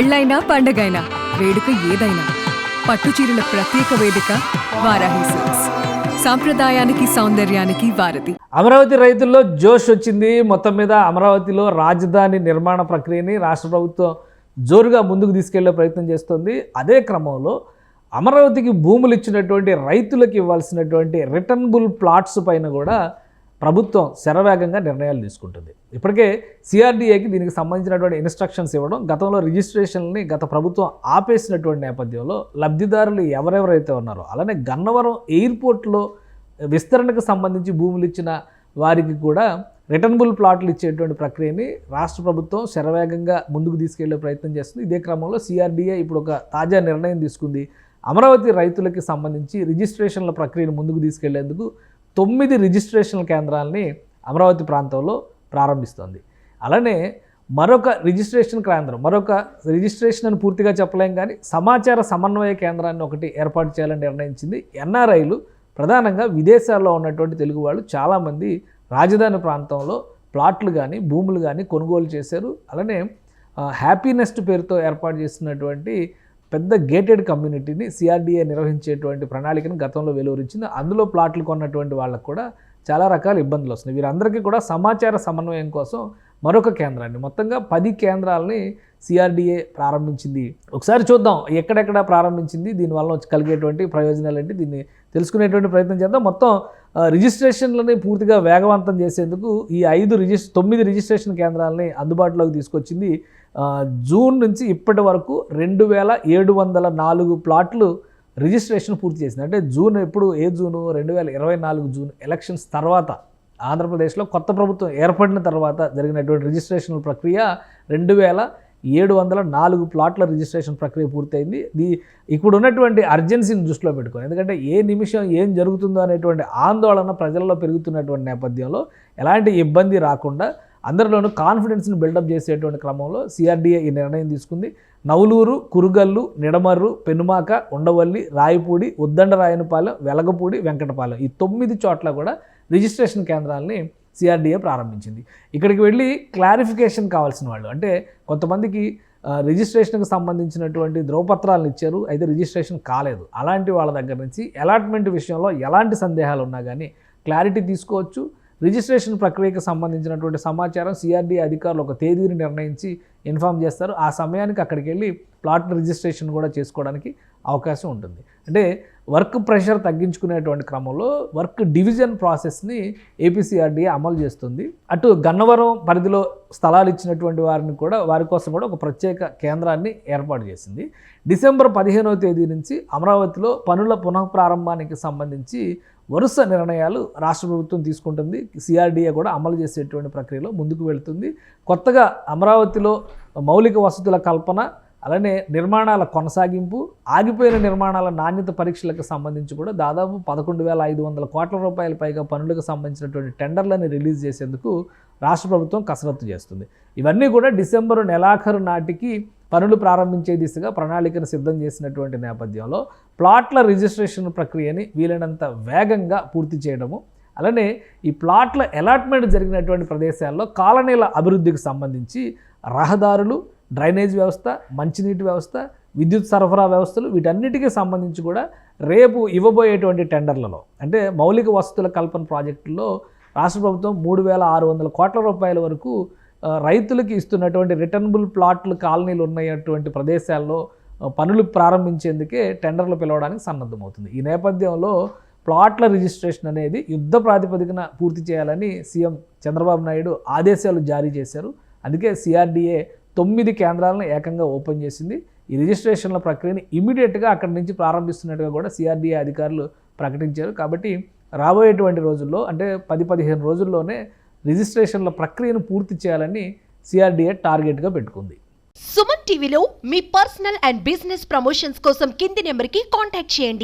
పెళ్ళైనా పండగైనా వేడుక ఏదైనా పట్టు చీరల ప్రత్యేక వేదిక వారాహి సిల్క్స్ సాంప్రదాయానికి సౌందర్యానికి వారధి. అమరావతి రైతుల్లో జోష్ వచ్చింది. మొత్తం మీద అమరావతిలో రాజధాని నిర్మాణ ప్రక్రియని రాష్ట్ర ప్రభుత్వం జోరుగా ముందుకు తీసుకెళ్ళే ప్రయత్నం చేస్తుంది. అదే క్రమంలో అమరావతికి భూములు ఇచ్చినటువంటి రైతులకు ఇవ్వాల్సినటువంటి రిటర్నబుల్ ప్లాట్స్ పైన కూడా ప్రభుత్వం శరవేగంగా నిర్ణయాలు తీసుకుంటుంది. ఇప్పటికే సిఆర్డీఏకి దీనికి సంబంధించినటువంటి ఇన్స్ట్రక్షన్స్ ఇవ్వడం గతంలో రిజిస్ట్రేషన్ని గత ప్రభుత్వం ఆపేసినటువంటి నేపథ్యంలో లబ్ధిదారులు ఎవరెవరైతే ఉన్నారో అలానే గన్నవరం ఎయిర్పోర్ట్లో విస్తరణకు సంబంధించి భూములు ఇచ్చిన వారికి కూడా రిటర్నబుల్ ప్లాట్లు ఇచ్చేటువంటి ప్రక్రియని రాష్ట్ర ప్రభుత్వం శరవేగంగా ముందుకు తీసుకెళ్ళే ప్రయత్నం చేస్తుంది. ఇదే క్రమంలో సిఆర్డీఏ ఇప్పుడు ఒక తాజా నిర్ణయం తీసుకుంది. అమరావతి రైతులకి సంబంధించి రిజిస్ట్రేషన్ల ప్రక్రియను ముందుకు తీసుకెళ్ళేందుకు తొమ్మిది రిజిస్ట్రేషన్ కేంద్రాలని అమరావతి ప్రాంతంలో ప్రారంభిస్తోంది. అలానే మరొక రిజిస్ట్రేషన్ కేంద్రం మరొక రిజిస్ట్రేషన్ అని పూర్తిగా చెప్పలేం కానీ సమాచార సమన్వయ కేంద్రాన్ని ఒకటి ఏర్పాటు చేయాలని నిర్ణయించింది. ఎన్ఆర్ఐలు ప్రధానంగా విదేశాల్లో ఉన్నటువంటి తెలుగు వాళ్ళు చాలామంది రాజధాని ప్రాంతంలో ప్లాట్లు కానీ భూములు కానీ కొనుగోలు చేశారు. అలానే హ్యాపీనెస్ట్ పేరుతో ఏర్పాటు చేసినటువంటి పెద్ద గేటెడ్ కమ్యూనిటీని సిఆర్డీఏ నిర్వహించేటువంటి ప్రణాళికను గతంలో వెలువరించింది. అందులో ప్లాట్లు కొన్నటువంటి వాళ్ళకు కూడా చాలా రకాల ఇబ్బందులు వస్తున్నాయి. వీరందరికీ కూడా సమాచార సమన్వయం కోసం మరొక కేంద్రాన్ని మొత్తంగా పది కేంద్రాలని సిఆర్డీఏ ప్రారంభించింది. ఒకసారి చూద్దాం ఎక్కడెక్కడ ప్రారంభించింది దీనివల్ల కలిగేటువంటి ప్రయోజనాలు ఏంటి దీన్ని తెలుసుకునేటువంటి ప్రయత్నం చేద్దాం. మొత్తం రిజిస్ట్రేషన్లని పూర్తిగా వేగవంతం చేసేందుకు ఈ ఐదు రిజిస్ తొమ్మిది రిజిస్ట్రేషన్ కేంద్రాలని అందుబాటులోకి తీసుకొచ్చింది. జూన్ నుంచి ఇప్పటి వరకు రెండు వేల ఏడు వందల నాలుగు ప్లాట్లు రిజిస్ట్రేషన్ పూర్తి చేసింది. అంటే జూన్ ఎప్పుడు ఏ జూను? రెండు వేల ఇరవై నాలుగు జూన్ ఎలక్షన్స్ తర్వాత ఆంధ్రప్రదేశ్లో కొత్త ప్రభుత్వం ఏర్పడిన తర్వాత జరిగినటువంటి రిజిస్ట్రేషన్ ప్రక్రియ రెండు వేల ఏడు వందల నాలుగు ప్లాట్ల రిజిస్ట్రేషన్ ప్రక్రియ పూర్తయింది. దీ ఇప్పుడు ఉన్నటువంటి అర్జెన్సీని దృష్టిలో పెట్టుకొని ఎందుకంటే ఏ నిమిషం ఏం జరుగుతుందో అనేటువంటి ఆందోళన ప్రజల్లో పెరుగుతున్నటువంటి నేపథ్యంలో ఎలాంటి ఇబ్బంది రాకుండా అందరిలోనూ కాన్ఫిడెన్స్ని బిల్డప్ చేసేటువంటి క్రమంలో సిఆర్డీఏ ఈ నిర్ణయం తీసుకుంది. నవలూరు కురుగల్లు నిడమర్రు పెనుమాక ఉండవల్లి రాయపూడి ఉద్దండరాయనపాలెం వెలగపూడి వెంకటపాలెం ఈ తొమ్మిది చోట్ల కూడా రిజిస్ట్రేషన్ కేంద్రాలని సిఆర్డీఏ ప్రారంభించింది. ఇక్కడికి వెళ్ళి క్లారిఫికేషన్ కావాల్సిన వాళ్ళు అంటే కొంతమందికి రిజిస్ట్రేషన్కి సంబంధించినటువంటి ధ్రువపత్రాలను ఇచ్చారు అయితే రిజిస్ట్రేషన్ కాలేదు. అలాంటి వాళ్ళ దగ్గర నుంచి అలాట్మెంట్ విషయంలో ఎలాంటి సందేహాలు ఉన్నా కానీ క్లారిటీ తీసుకోవచ్చు. రిజిస్ట్రేషన్ ప్రక్రియకు సంబంధించినటువంటి సమాచారం సిఆర్డీ అధికారులు ఒక తేదీని నిర్ణయించి ఇన్ఫామ్ చేస్తారు. ఆ సమయానికి అక్కడికి వెళ్ళి ప్లాట్ రిజిస్ట్రేషన్ కూడా చేసుకోవడానికి అవకాశం ఉంటుంది. అంటే వర్క్ ప్రెషర్ తగ్గించుకునేటువంటి క్రమంలో వర్క్ డివిజన్ ప్రాసెస్ని ఏపీసీఆర్డీఏ అమలు చేస్తుంది. అటు గన్నవరం పరిధిలో స్థలాలు ఇచ్చినటువంటి వారిని కూడా వారి కోసం కూడా ఒక ప్రత్యేక కేంద్రాన్ని ఏర్పాటు చేసింది. డిసెంబర్ పదిహేనవ తేదీ నుంచి అమరావతిలో పనుల పునఃప్రారంభానికి సంబంధించి వరుస నిర్ణయాలు రాష్ట్ర ప్రభుత్వం తీసుకుంటుంది. సిఆర్డీఏ కూడా అమలు చేసేటువంటి ప్రక్రియలో ముందుకు వెళుతుంది. కొత్తగా అమరావతిలో మౌలిక వసతుల కల్పన అలానే నిర్మాణాల కొనసాగింపు ఆగిపోయిన నిర్మాణాల నాణ్యత పరీక్షలకు సంబంధించి కూడా దాదాపు పదకొండు వేల ఐదు వందల కోట్ల రూపాయల పైగా పనులకు సంబంధించినటువంటి టెండర్లను రిలీజ్ చేసేందుకు రాష్ట్ర ప్రభుత్వం కసరత్తు చేస్తుంది. ఇవన్నీ కూడా డిసెంబరు నెలాఖరు నాటికి పనులు ప్రారంభించే దిశగా ప్రణాళికను సిద్ధం చేసినటువంటి నేపథ్యంలో ప్లాట్ల రిజిస్ట్రేషన్ ప్రక్రియని వీలైనంత వేగంగా పూర్తి చేయడము అలానే ఈ ప్లాట్ల అలాట్మెంట్ జరిగినటువంటి ప్రదేశాల్లో కాలనీల అభివృద్ధికి సంబంధించి రహదారులు డ్రైనేజ్ వ్యవస్థ మంచినీటి వ్యవస్థ విద్యుత్ సరఫరా వ్యవస్థలు వీటన్నిటికీ సంబంధించి కూడా రేపు ఇవ్వబోయేటువంటి టెండర్లలో అంటే మౌలిక వసతుల కల్పన ప్రాజెక్టుల్లో రాష్ట్ర ప్రభుత్వం మూడు వేల ఆరు వందల కోట్ల రూపాయల వరకు రైతులకి ఇస్తున్నటువంటి రిటర్నబుల్ ప్లాట్లు కాలనీలు ఉన్నటువంటి ప్రదేశాల్లో పనులు ప్రారంభించేందుకే టెండర్లు పిలవడానికి సన్నద్ధమవుతుంది. ఈ నేపథ్యంలో ప్లాట్ల రిజిస్ట్రేషన్ అనేది యుద్ధ ప్రాతిపదికన పూర్తి చేయాలని సీఎం చంద్రబాబు నాయుడు ఆదేశాలు జారీ చేశారు. అందుకే సిఆర్డీఏ తొమ్మిది కేంద్రాలను ఏకంగా ఓపెన్ చేసింది. ఈ రిజిస్ట్రేషన్ల ప్రక్రియను ఇమీడియట్గా అక్కడి నుంచి ప్రారంభిస్తున్నట్టుగా కూడా సిఆర్డీఏ అధికారులు ప్రకటించారు. కాబట్టి రాబోయేటువంటి రోజుల్లో అంటే పది పదిహేను రోజుల్లోనే రిజిస్ట్రేషన్ల ప్రక్రియను పూర్తి చేయాలని సిఆర్డీఏ టార్గెట్గా పెట్టుకుంది. సుమన్ టీవీలో మీ పర్సనల్ అండ్ బిజినెస్ ప్రమోషన్స్ కోసం కింది నెంబర్కి కాంటాక్ట్ చేయండి.